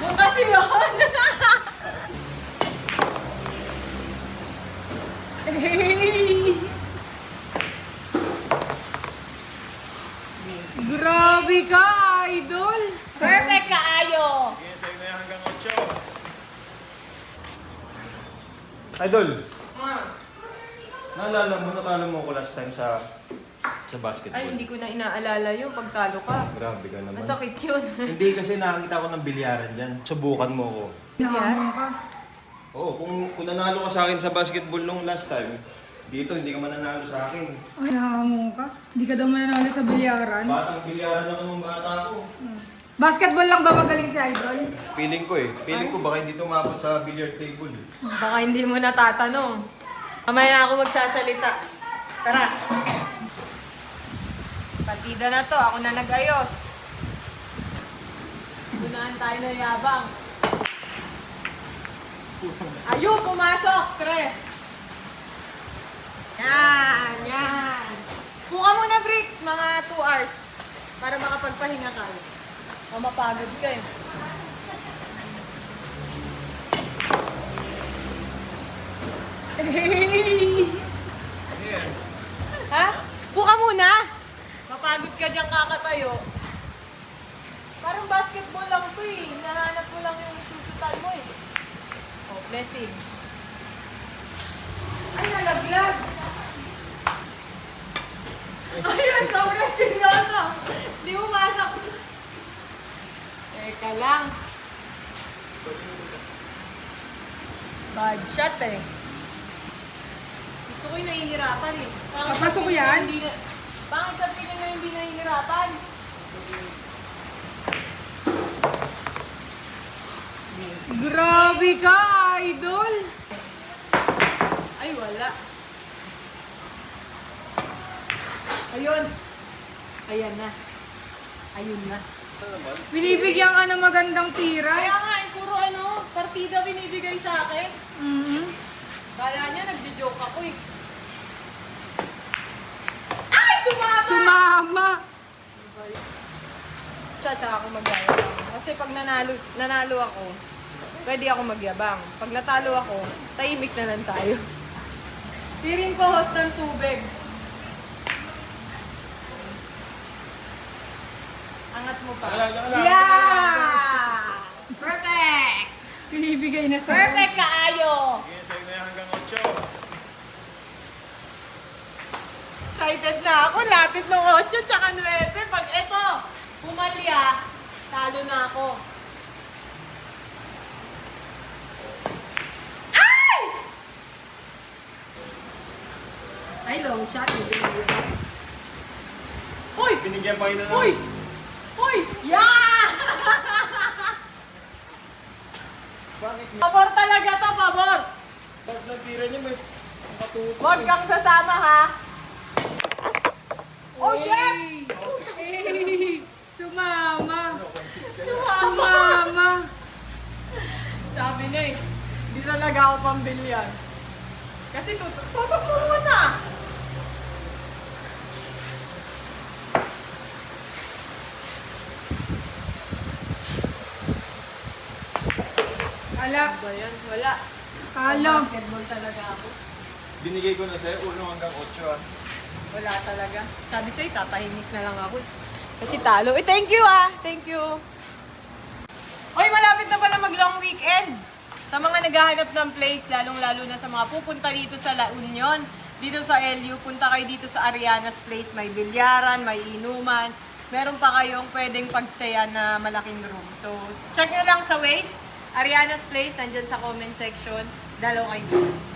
Bukas yun! Grabe ka, idol! Perfect ka, Ayo! Sige, sa'yo na yan hanggang 8. Idol, naalala mo, natalo mo ko last time sa sa basketball. Ay, hindi ko na inaalala yun. Pagtalo ka. Grabe ka naman. Masakit yun. Hindi kasi nakakita ko ng bilyaran dyan. Subukan mo ko. Ka. Oo, kung, kung nanalo ka sa akin sa basketball nung last time, dito hindi ka mananalo sa akin. Ay, nakamon ka. Hindi ka daw mananalo sa bilyaran. Batang bilyaran ako nung bata ko. Basketball lang ba magaling si idol? Feeling ko eh. Feeling ko baka hindi tumapot sa billiard table. eh. Baka hindi mo natatanong. Mamaya ako magsasalita. Tara. Partida na to. Ako na nag-ayos. Gunahan tayo ng yabang. Ayun, pumasok, Tres. Yan, yan. Buka muna, Bricks, mga 2 hours. Para makapagpahinga ka. O mapagod ka eh. Ha? Buka muna! Ka dyan kakatayo. Parang basketball lang to eh. Nahanap mo lang yung isusutan mo eh. Oh, blessing. Ay, nalaglag! Ayun, sobrang seryoso! Di mo masak. Teka lang. Bad shot eh. Gusto ko yung nahihirapan eh. Papasok ko yan? Hindi na, pangit sabihin na hindi nahihirapan. Grabe ka, idol! Ay, wala. Ayun. Ayan na. Ayun na. Binibigyan ka ng magandang tira. Kaya nga, eh, puro ano, partida binibigay sa akin. Mhm. Kala niya, nagjo-joke ako eh. Ay, sumama! Sumama! Siya, tsaka ako magyayabang. Kasi pag nanalo, nanalo ako, pwede ako magyabang. Pag natalo ako, tahimik na lang tayo. Tiring ko host ng tubig. Angat mo pa. Yeah! Perfect! Binibigay na sa... Perfect ka, Ayo! Sige, sa'yo na yan hanggang 8. Excited na ako. Lapit ng 8 tsaka 9. Pag ito, pumalya, talo na ako. Ay! Ay, long shot. Uy! Binigyan pa yun na Uy! Uy! Yeah! Bakit? Pabor talaga to, pabor! Pag nagtira niya may matuto. Huwag kang sasama, ha? Oh, shit! Hey! Sumama! Sumama! Sabi niya eh, hindi talaga ako pambilyan. Kasi tutok, mo muna! Ala! Ano ba yan? Wala. Kalo! Basketball talaga ako. Binigay ko na sa'yo, uno hanggang 8 ah. Wala talaga. Sabi sa'yo, tatahimik na lang ako. Kasi talo. Eh, thank you ah! Thank you! Hoy, malapit na pala mag long weekend! Sa mga naghahanap ng place, lalong-lalo na sa mga pupunta dito sa La Union, dito sa LU, punta kayo dito sa Ariana's Place. May bilyaran, may inuman. Meron pa kayong pwedeng pagstayan na malaking room. So, check nyo lang sa Waze. Ariana's Place, nandyan sa comment section. Dalaw kayo.